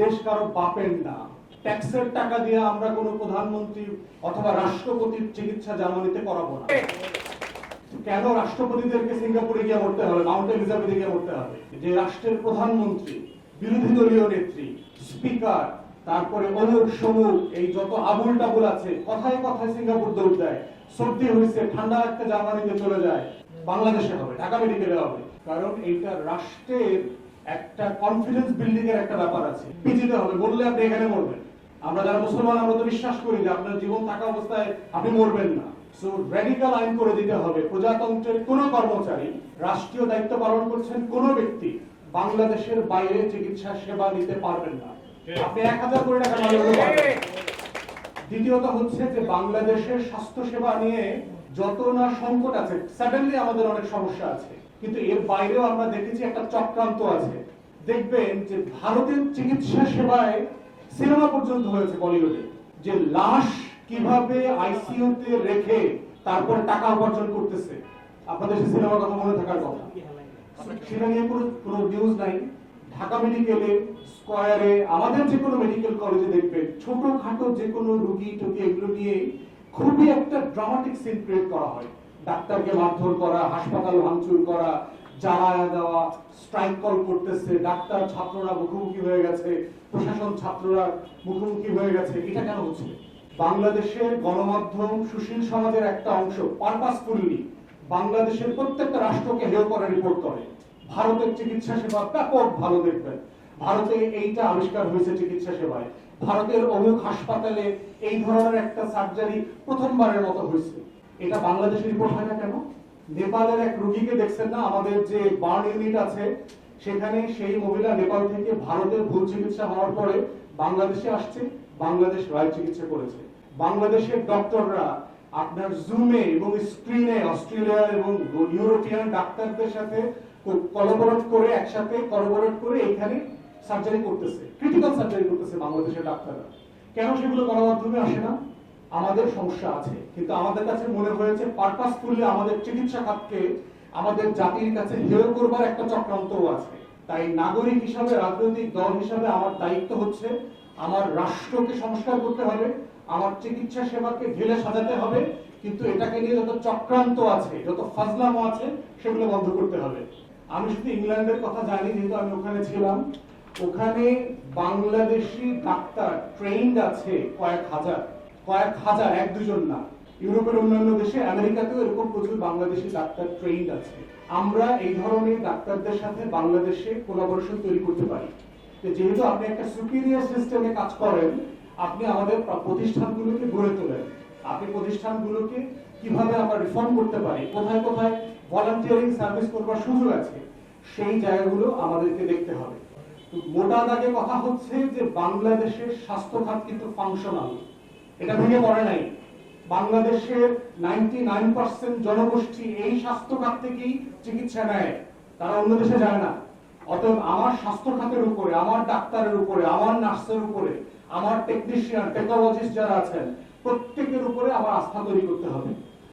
দেশ কারও বাপের না। ট্যাক্সের টাকা দিয়ে আমরা কোনো প্রধানমন্ত্রী অথবা রাষ্ট্রপতির চিকিৎসা জার্মানিতে করাবো না। কেন রাষ্ট্রপতিদেরকে সিঙ্গাপুরে গিয়ে মরতে হবে? মাউন্ট এলিজাবেথে গিয়ে মরতে হবে। যে রাষ্ট্রের প্রধানমন্ত্রী, বিরোধী দলীয় নেত্রী স্পিকার তারপরে অমুক সমুক এই যত আবুল টাবুল আছে, কথায় কথায় সিঙ্গাপুর দৌড় দেয়। সর্দি হয়েছে, ঠান্ডা একটা জার্মানিতে চলে যায়। বাংলাদেশে হবে, ঢাকা মেডিকেলে হবে। কারণ এইটা রাষ্ট্রের একটা কনফিডেন্স বিল্ডিং এর একটা ব্যাপার আছে। পিছিতে হবে, বললে আপনি এখানে মরবেন। আমরা যারা মুসলমান, আমরা তো বিশ্বাস করি যে আপনার জীবন থাকা অবস্থায় আপনি মরবেন না। সো আইন করে দিতে হবে। প্রজাতন্ত্রের কোন কর্মচারী, রাষ্ট্রীয় দায়িত্ব পালন করছেন কোন ব্যক্তি, বাংলাদেশের বাইরে চিকিৎসা সেবা নিতে পারবেন না। আপনি এক হাজার টাকা। দ্বিতীয়ত হচ্ছে যে বাংলাদেশের স্বাস্থ্য সেবা নিয়ে যত না সংকট আছে সাডেনলি আমাদের অনেক সমস্যা আছে। কিন্তু এর বাইরেও আমরা দেখেছি একটা চক্রান্ত আছে। দেখবেন যে ভারতের চিকিৎসা সেবায় সিনেমা পর্যন্ত হয়েছে বলিউডে। যে লাশ কীভাবে আইসিইউ তে রেখে তারপর টাকা উপার্জন করতেছে। আপনাদের সেই সিনেমার কথা মনে থাকার কথা। সেটা নিয়ে কোনো নিউজ নাই। ঢাকা মেডিকেলে স্কয়ারে আমাদের যে কোনো মেডিকেল কলেজে দেখবেন, ছোটখাটো যে কোনো রুগী টুগি এগুলো নিয়ে খুবই একটা ড্রামাটিক সিন ক্রিয়েট করা হয়। ডাক্তারকে মারধর করা, হাসপাতাল ভাঙচুর করা, জ্বালায়া দেওয়া স্ট্রাইক কল করতেছে, ডাক্তার ছাত্ররা মুখোমুখি হয়ে গেছে, প্রশাসন ছাত্ররা মুখোমুখি হয়ে গেছে, এটা কেন হচ্ছে? বাংলাদেশের গণমাধ্যম সুশীল সমাজের একটা অংশ, পারপাস পারপাসফুলি বাংলাদেশের প্রত্যেকটা রাষ্ট্রকে হেয় করে রিপোর্ট করে। ভারতের চিকিৎসা সেবা ব্যাপক ভালো দেখবেন। ভারতে এইটা আবিষ্কার হয়েছে চিকিৎসা সেবায়। ভারতের অমুক হাসপাতালে এই ধরনের একটা সার্জারি প্রথমবারের মতো হয়েছে। এটা বাংলাদেশে রিপোর্ট হয় না কেন? নেপালের এক রোগীকে দেখছেন না? আমাদের যে বার্ন ইউনিট আছে, সেখানে সেই মহিলা নেপাল থেকে ভারতের ভুল চিকিৎসা হওয়ার পরে বাংলাদেশে আসছে, বাংলাদেশ রায় চিকিৎসা করেছে। বাংলাদেশের ডক্টররা আপনার জুমে এবং স্ক্রিনে অস্ট্রেলিয়া এবং ইউরোপিয়ান ডাক্তারদের সাথে কলাবোরেট করে একসাথে কলাবোরেট করে এখানে সার্জারি করতেছে ক্রিটিক্যাল সার্জারি করতেছে বাংলাদেশের ডাক্তাররা। কেন সেগুলো গণমাধ্যমে আসে না? আমাদের সমস্যা আছে, কিন্তু আমাদের কাছে মনে হয়েছে পারপাসফুলি আমাদের চিকিৎসা খাতকে আমাদের জাতির কাছে হেয় করবার একটা চক্রান্তও আছে। তাই নাগরিক হিসাবে, রাজনৈতিক দল হিসাবে আমার দায়িত্ব হচ্ছে আমার রাষ্ট্রকে সংস্কার করতে হবে, আমার চিকিৎসা সেবাকে ঢেলে সাজাতে হবে, কিন্তু এটাকে নিয়ে যত চক্রান্ত আছে, যত ফাজলামো আছে, সেগুলো বন্ধ করতে হবে। আমি শুধু ইংল্যান্ডের কথা জানি, যেহেতু আমি ওখানে ছিলাম। ওখানে বাংলাদেশি ডাক্তার ট্রেন্ড আছে কয়েক হাজার কয়েক হাজার, এক দুজন না। ইউরোপের অন্যান্য দেশে, আমেরিকাতেও এরকম প্রচুর বাংলাদেশি ডাক্তার ট্রেন্ড আছে। আমরা এই ধরনের ডাক্তারদের সাথে বাংলাদেশে কোলাবোরেশন তৈরি করতে পারি। যেহেতু আপনি একটা সুপিরিয়র সিস্টেমে কাজ করেন, আপনি আমাদের প্রতিষ্ঠানগুলোকে গড়ে তোলেন। আপনি প্রতিষ্ঠানগুলোকে কীভাবে আমরা রিফর্ম করতে পারি? কোথায় কোথায় ভলান্টিয়ারিং সার্ভিস করবার সুযোগ আছে? সেই জায়গাগুলো আমাদেরকে দেখতে হবে। মোটা দাগে কথা হচ্ছে যে বাংলাদেশের স্বাস্থ্য খাত কিন্তু ফাংশনাল এটা ভেঙে পড়ে নাই। বাংলাদেশের নাইনটি নাইন পার্সেন্ট জনগোষ্ঠী এই স্বাস্থ্য খাত থেকেই চিকিৎসা নেয়। তারা অন্য দেশে যায় না। অতএব আমার স্বাস্থ্য খাতের উপরে, আমার ডাক্তারের উপরে, আমার নার্সের উপরে, আমার টেকনিশিয়ান টেকনোলজিস্ট যারা আছেন, প্রত্যেকের উপরে আমার আস্থা তৈরি করতে হবে।